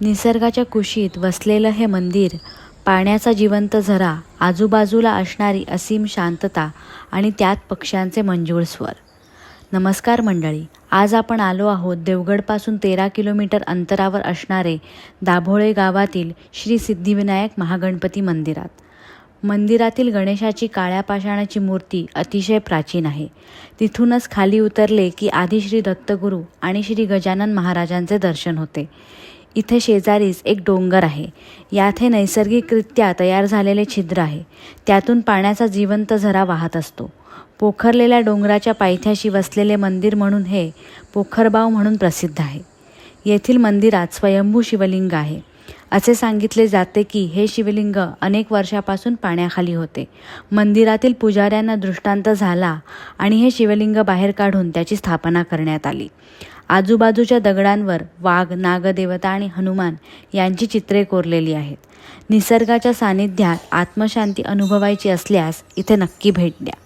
निसर्गाच्या कुशीत वसलेलं हे मंदिर पाण्याचा जिवंत झरा आजूबाजूला असणारी असीम शांतता आणि त्यात पक्ष्यांचे मंजूळ स्वर. नमस्कार मंडळी आज आपण आलो आहोत देवगडपासून तेरा किलोमीटर अंतरावर असणारे दाभोळे गावातील श्री सिद्धिविनायक महागणपती मंदिरात. मंदिरातील गणेशाची काळ्या पाषाणाची मूर्ती अतिशय प्राचीन आहे. तिथूनच खाली उतरले की आधी श्री दत्तगुरू आणि श्री गजानन महाराजांचे दर्शन होते. इथे शेजारीच एक डोंगर आहे. यात हे नैसर्गिकरित्या तयार झालेले छिद्र आहे. त्यातून पाण्याचा जिवंत झरा वाहत असतो. पोखरलेल्या डोंगराच्या पायथ्याशी वसलेले मंदिर म्हणून हे पोखरबाव म्हणून प्रसिद्ध आहे. येथील मंदिरात स्वयंभू शिवलिंग आहे. असे सांगितले जाते की हे शिवलिंग अनेक वर्षापासून पाण्याखाली होते. मंदिरातील पुजाऱ्यांना दृष्टांत झाला आणि हे शिवलिंग बाहेर काढून त्याची स्थापना करण्यात आली. आजूबाजूच्या दगडांवर वाघ नागदेवता आणि हनुमान यांची चित्रे कोरलेली आहेत. निसर्गाच्या सानिध्यात आत्मशांती अनुभवायची असल्यास इथे नक्की भेट द्या.